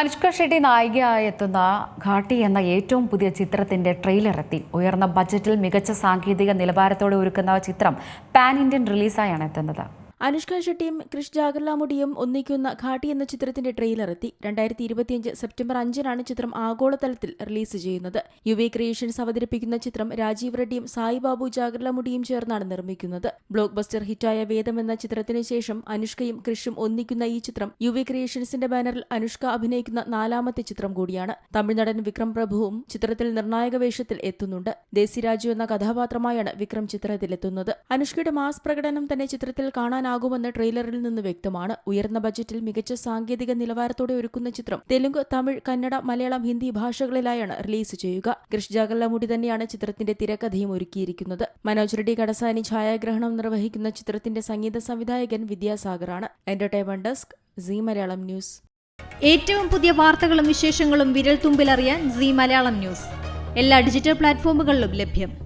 അനുഷ്ക ഷെട്ടി നായികയായി എത്തുന്ന ഘാട്ടി എന്ന ഏറ്റവും പുതിയ ചിത്രത്തിന്റെ ട്രെയിലർ എത്തി ഉയർന്ന ബജറ്റിൽ മികച്ച സാങ്കേതിക നിലവാരത്തോടെ ഒരുക്കുന്ന ചിത്രം പാൻ ഇന്ത്യൻ റിലീസായാണ് എത്തുന്നത്. അനുഷ്ക ഷെട്ടിയും ക്രിഷ് ജാഗർലാമുടിയും ഒന്നിക്കുന്ന ഘാട്ടി എന്ന ചിത്രത്തിന്റെ ട്രെയിലർ എത്തി. രണ്ടായിരത്തി ഇരുപത്തിയഞ്ച് സെപ്റ്റംബർ അഞ്ചിനാണ് ചിത്രം ആഗോളതലത്തിൽ റിലീസ് ചെയ്യുന്നത്. യു വി ക്രിയേഷൻസ് അവതരിപ്പിക്കുന്ന ചിത്രം രാജീവ് റെഡ്ഡിയും സായിബാബു ജാഗർലാമുടിയും ചേർന്നാണ് നിർമ്മിക്കുന്നത്. ബ്ലോക്ക് ബസ്റ്റർ ഹിറ്റായ വേദം എന്ന ചിത്രത്തിന് ശേഷം അനുഷ്കയും ക്രിഷും ഒന്നിക്കുന്ന ഈ ചിത്രം യു വി ക്രിയേഷൻസിന്റെ ബാനറിൽ അനുഷ്ക അഭിനയിക്കുന്ന നാലാമത്തെ ചിത്രം കൂടിയാണ്. തമിഴ്നടൻ വിക്രം പ്രഭുവും ചിത്രത്തിൽ നിർണായക വേഷത്തിൽ എത്തുന്നുണ്ട്. ദേശിരാജു എന്ന കഥാപാത്രമായാണ് വിക്രം ചിത്രത്തിലെത്തുന്നത്. അനുഷ്കയുടെ മാസ് പ്രകടനം തന്നെ ചിത്രത്തിൽ കാണാനാകുമെന്ന് ട്രെയിലറിൽ നിന്ന് വ്യക്തമാണ്. ഉയർന്ന ബജറ്റിൽ മികച്ച സാങ്കേതിക നിലവാരത്തോടെ ഒരുക്കുന്ന ചിത്രം തെലുങ്ക് തമിഴ് കന്നഡ മലയാളം ഹിന്ദി ഭാഷകളിലായാണ് റിലീസ് ചെയ്യുക. കൃഷ് ജാഗല്ലമുടി തന്നെയാണ് ചിത്രത്തിന്റെ തിരക്കഥയും ഒരുക്കിയിരിക്കുന്നത്. മനോജ് റെഡ്ഡി കടസാനി ഛായാഗ്രഹണം നിർവഹിക്കുന്ന ചിത്രത്തിന്റെ സംഗീത സംവിധായകൻ വിദ്യാസാഗറാണ്. Entertainment desk Zee Malayalam news. ഏറ്റവും പുതിയ വാർത്തകളും വിശേഷങ്ങളും വിരൽ തുമ്പിലറിയാൻ സി മലയാളം ന്യൂസ്. എല്ലാ ഡിജിറ്റൽ പ്ലാറ്റ്ഫോമുകളിലും ലഭ്യം.